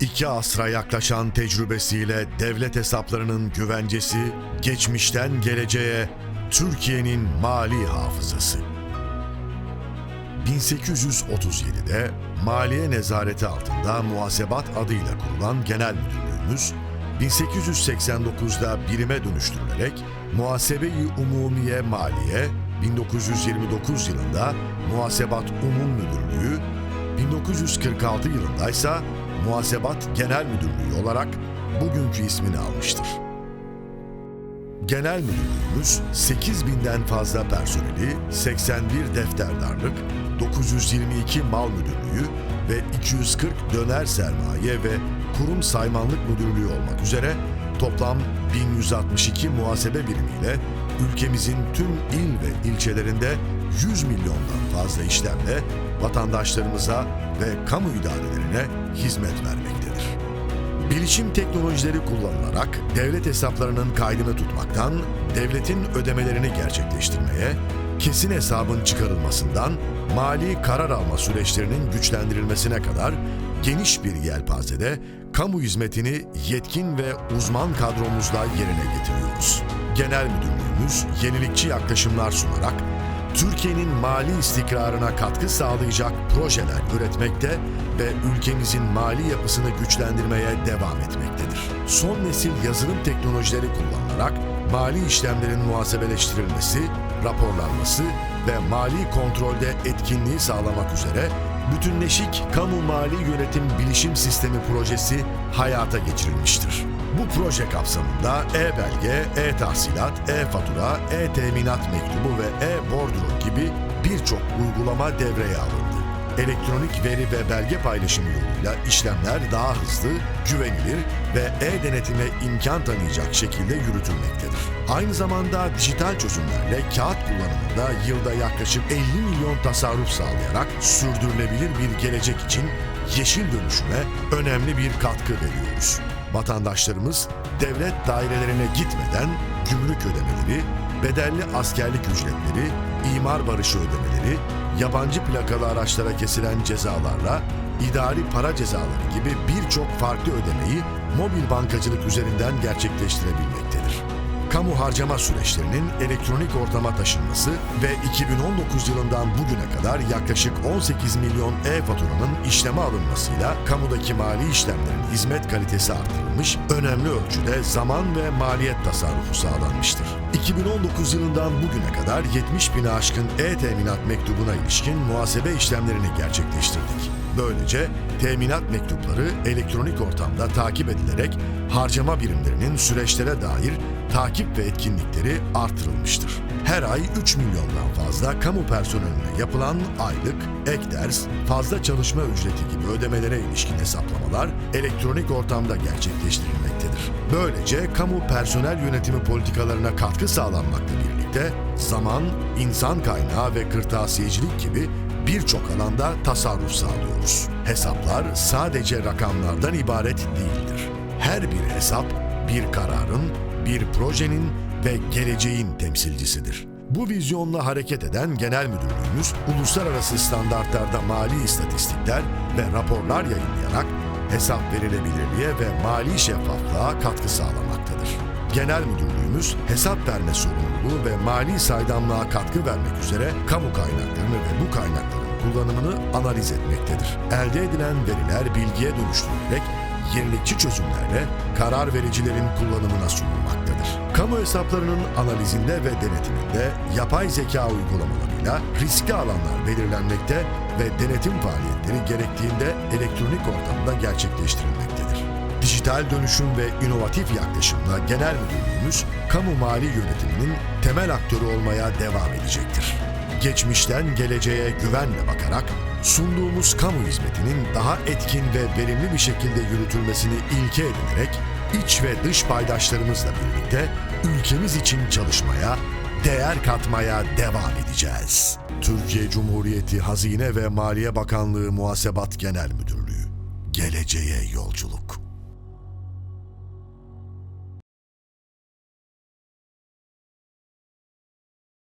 İki asra yaklaşan tecrübesiyle devlet hesaplarının güvencesi, geçmişten geleceğe Türkiye'nin mali hafızası. 1837'de Maliye Nezareti altında muhasebat adıyla kurulan genel müdürlüğümüz, 1889'da birime dönüştürülerek Muhasebe-i Umumiye Maliye, 1929 yılında Muhasebat Umum Müdürlüğü, 1946 yılında ise Muhasebat Genel Müdürlüğü olarak bugünkü ismini almıştır. Genel Müdürlüğümüz 8000'den fazla personeli, 81 defterdarlık, 922 mal müdürlüğü ve 240 döner sermaye ve kurum saymanlık müdürlüğü olmak üzere toplam 1162 muhasebe birimiyle ülkemizin tüm il ve ilçelerinde 100 milyondan fazla işlemle vatandaşlarımıza ve kamu idarelerine hizmet vermektedir. Bilişim teknolojileri kullanılarak devlet hesaplarının kaydını tutmaktan, devletin ödemelerini gerçekleştirmeye, kesin hesabın çıkarılmasından, mali karar alma süreçlerinin güçlendirilmesine kadar geniş bir yelpazede kamu hizmetini yetkin ve uzman kadromuzla yerine getiriyoruz. Genel Müdürlüğümüz yenilikçi yaklaşımlar sunarak Türkiye'nin mali istikrarına katkı sağlayacak projeler üretmekte ve ülkemizin mali yapısını güçlendirmeye devam etmektedir. Son nesil yazılım teknolojileri kullanılarak mali işlemlerin muhasebeleştirilmesi, raporlanması ve mali kontrolde etkinliği sağlamak üzere bütünleşik kamu mali yönetim bilişim sistemi projesi hayata geçirilmiştir. Bu proje kapsamında e-belge, e-tahsilat, e-fatura, e-teminat mektubu ve e-bordro gibi birçok uygulama devreye alındı. Elektronik veri ve belge paylaşımı yoluyla işlemler daha hızlı, güvenilir ve e-denetime imkan tanıyacak şekilde yürütülmektedir. Aynı zamanda dijital çözümlerle kağıt kullanımında yılda yaklaşık 50 milyon tasarruf sağlayarak sürdürülebilir bir gelecek için yeşil dönüşüme önemli bir katkı veriyoruz. Vatandaşlarımız devlet dairelerine gitmeden gümrük ödemeleri, bedelli askerlik ücretleri, imar barışı ödemeleri, yabancı plakalı araçlara kesilen cezalarla idari para cezaları gibi birçok farklı ödemeyi mobil bankacılık üzerinden gerçekleştirebilmektedir. Kamu harcama süreçlerinin elektronik ortama taşınması ve 2019 yılından bugüne kadar yaklaşık 18 milyon e-faturanın işleme alınmasıyla kamudaki mali işlemlerin hizmet kalitesi artırılmış, önemli ölçüde zaman ve maliyet tasarrufu sağlanmıştır. 2019 yılından bugüne kadar 70 bine aşkın e-teminat mektubuna ilişkin muhasebe işlemlerini gerçekleştirdik. Böylece teminat mektupları elektronik ortamda takip edilerek harcama birimlerinin süreçlere dair takip ve etkinlikleri artırılmıştır. Her ay 3 milyondan fazla kamu personeline yapılan aylık, ek ders, fazla çalışma ücreti gibi ödemelere ilişkin hesaplamalar elektronik ortamda gerçekleştirilmektedir. Böylece kamu personel yönetimi politikalarına katkı sağlanmakla birlikte zaman, insan kaynağı ve kırtasiyecilik gibi birçok alanda tasarruf sağlıyoruz. Hesaplar sadece rakamlardan ibaret değildir. Her bir hesap bir kararın, bir projenin ve geleceğin temsilcisidir. Bu vizyonla hareket eden genel müdürlüğümüz uluslararası standartlarda mali istatistikler ve raporlar yayınlayarak hesap verilebilirliğe ve mali şeffaflığa katkı sağlamaktadır. Genel müdürlüğümüz hesap verme sorumluluğu ve mali saydamlığa katkı vermek üzere kamu kaynaklarını ve bu kaynakların kullanımını analiz etmektedir. Elde edilen veriler bilgiye dönüştürülerek yenilikçi çözümlerle karar vericilerin kullanımına sunulmaktadır. Kamu hesaplarının analizinde ve denetiminde yapay zeka uygulamalarıyla riskli alanlar belirlenmekte ve denetim faaliyetleri gerektiğinde elektronik ortamda gerçekleştirilmektedir. Dijital dönüşüm ve inovatif yaklaşımla genel müdürlüğümüz kamu mali yönetiminin temel aktörü olmaya devam edecektir. Geçmişten geleceğe güvenle bakarak sunduğumuz kamu hizmetinin daha etkin ve verimli bir şekilde yürütülmesini ilke edinerek iç ve dış paydaşlarımızla birlikte ülkemiz için çalışmaya, değer katmaya devam edeceğiz. Türkiye Cumhuriyeti Hazine ve Maliye Bakanlığı Muhasebat Genel Müdürlüğü. Geleceğe yolculuk.